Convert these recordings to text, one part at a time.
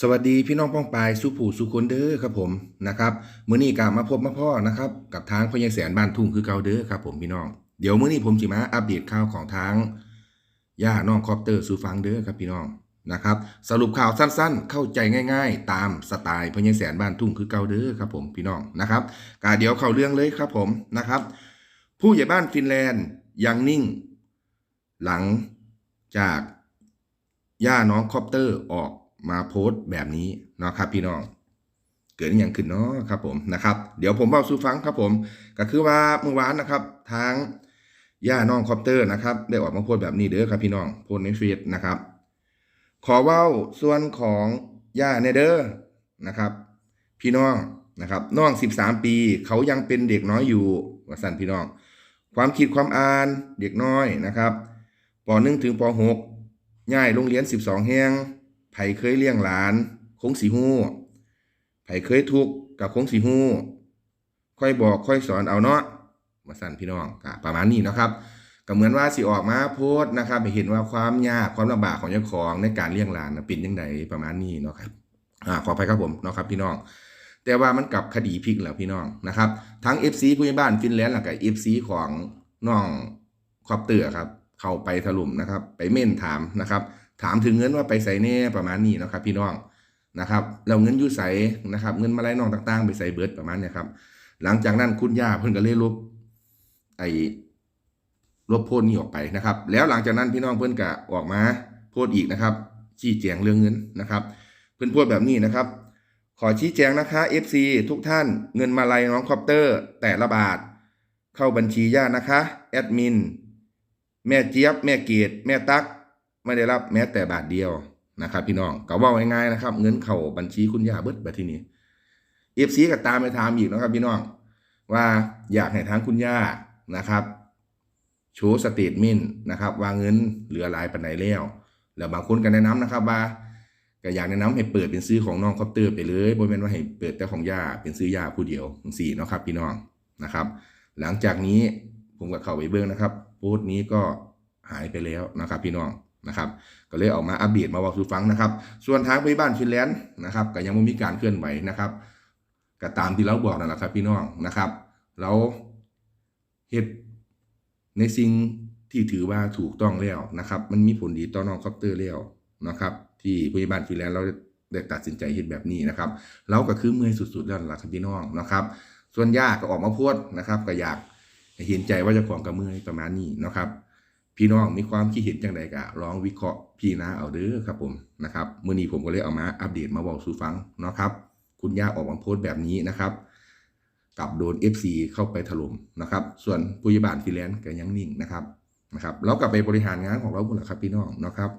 สวัสดีพี่น้องป้องปายสุผู้สุคนเด้อครับผมนะครับมื้อนี้ก็มาพบมาพ่อนะครับกับทางพญาแสนบ้านทุ่งคือเก่าเด้อครับผมพี่น้องเดี๋ยวมื้อนี้ผมสิมาอัปเดตข่าวของทางย่าน้องคอปเตอร์สู่ฟังเด้อครับพี่น้องนะครับสรุปข่าวสั้นๆ เข้าใจง่ายๆ ตามสไตล์พญาแสนบ้านทุ่งคือเก่าเด้อครับผมพี่น้องนะครับกาเดี๋ยวเข้าเรื่องเลยครับผมนะครับ ผู้ใหญ่บ้านฟินแลนด์ยังนิ่ง หลังจากย่าน้องคอปเตอร์ออก มาโพสต์แบบนี้เนาะครับพี่น้องเกิดอย่างขึ้นเนาะครับผมนะครับเดี๋ยวผมเล่าสู่ฟังครับผมก็คือว่าเมื่อวานนะครับทางย่าน้องคอปเตอร์นะครับได้ออกมาโพสต์แบบนี้เด้อครับพี่น้องโพสต์ในเฟซนะครับ ขอว้าส่วนของย่าเนเดอร์นะครับ พี่น้องนะครับน้อง 13 ปี เขายังเป็นเด็กน้อยอยู่ว่าสั่นพี่น้อง ความคิดความอ่านเด็กน้อยนะครับป .1 ถึงป .6 ย้ายโรงเรียน 12 แห่ง ไผเคยเลี้ยงหลานคงสีหู้ไผเคยทุกข์กับคงสีหู้ค่อยบอกค่อยสอนเอาเนาะมาสั่นพี่น้องก็ประมาณนี้นะครับก็เหมือนว่าสิออกมาโพสต์นะครับเห็นว่าความยากความลำบากของเจ้าของในการเลี้ยงหลานน่ะเป็นยังไงประมาณนี้เนาะครับอ่าขอไปครับผมเนาะครับพี่น้อง แต่ว่ามันกลับคดีพลิกแล้วพี่น้องนะครับ ทั้ง FC ผู้ใหญ่บ้านฟินแลนด์แล้วก็ FC ของน้องครอบเตือครับ เข้าไปถล่มนะครับ ไปเม่นถามนะครับ ถามถึงเงินว่าไปใส่แน่ประมาณนี้นะครับ พี่น้องนะครับแล้วเงินยู่ใส่นะครับ เงินมาไล่น้องต่าง ๆ ไปใส่เบิร์ดประมาณนี้ครับ หลังจากนั้นคุณย่าเพิ่นก็เลยลบไอ้ลบโพสต์นี้ออกไปนะครับ แล้วหลังจากนั้นพี่น้องเพิ่นก็ออกมาโพสต์อีกนะครับ ชี้แจงเรื่องเงินนะครับ เพิ่นพสต์แบบนี้นะครับ ขอชี้แจงนะคะ FC ทุกท่านเงินมาลัยน้องคอปเตอร์ แต่ละบาท เข้าบัญชีย่านะคะแอดมินแม่เจี๊ยบแม่เกดแม่ตั๊ก ไม่ได้รับแม้แต่บาทเดียวนะครับ พี่น้องก็ว่าง่ายๆนะครับ เงินเข้าบัญชีคุณย่าเบิดบัดทีนี้ FC ก็ตามไปถามอีกนะครับ พี่น้องว่าอยากให้ทางคุณย่านะครับโชว์สเตทเมนนะครับ ว่าเงินเหลือหลายปันไหนแล้วแล้วบางคนก็แนะนำนะครับว่าก็อยากแนะนำให้เปิดเป็นซื้อของน้องคอปเตอร์ไปเลยบ่แม่นว่าให้เปิดแต่ของย่าเป็นซื้อย่าผู้เดียวจังซี่เนาะครับ พี่น้องนะครับ หลังจากนี้ผมก็เข้าไปเบิ่งนะครับโพสต์นี้ก็หายไปแล้วนะครับ พี่น้อง นะครับก็เลยออกมาอัปเดตมาบอกสู่ฟังนะครับ ส่วนทางไปบ้านฟินแลนด์นะครับก็ยังไม่มีการเคลื่อนไหวนะครับก็ตามที่เราบอกนั่นแหละครับพี่น้องนะครับ เราเฮ็ดในสิ่งที่ถือว่าถูกต้องแล้วนะครับ มันมีผลดีต่อน้องคอปเตอร์แล้วนะครับ ที่ผู้ใหญ่บ้านฟินแลนด์เราได้ตัดสินใจเฮ็ดแบบนี้นะครับ เราก็คือเมื่อยสุดๆแล้วล่ะครับพี่น้องนะครับ ส่วนยากก็ออกมาพูดนะครับ ก็อยากเห็นใจว่าจ้าของกับเมื่อยประมาณนี้นะครับ พี่น้องมีความคิดเห็นจังใดก็ลองวิเคราะห์พี่นาเอาเด้อครับผมนะครับมื้อนี้ผมก็เลยเอามาอัปเดตมาบอกสู่ฟังเนาะครับ คุณย่าออกมาโพสต์แบบนี้นะครับกับโดน FC เข้าไปถล่มนะครับ ส่วนผู้ใหญ่บ้านฟิแลนซ์ก็ยังนิ่งนะครับนะครับเรากลับไปบริหารงานของเราหมดแล้วครับพี่น้องนะครับ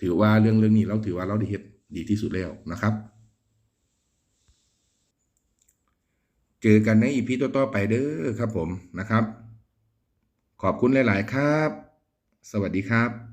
ถือว่าเรื่องเรื่องนี้เราถือว่าเราได้เฮ็ดดีที่สุดแล้วนะครับ เจอกันในอีพีต่อๆไปเด้อครับผมนะครับ ขอบคุณหลาย ๆ ครับ สวัสดีครับ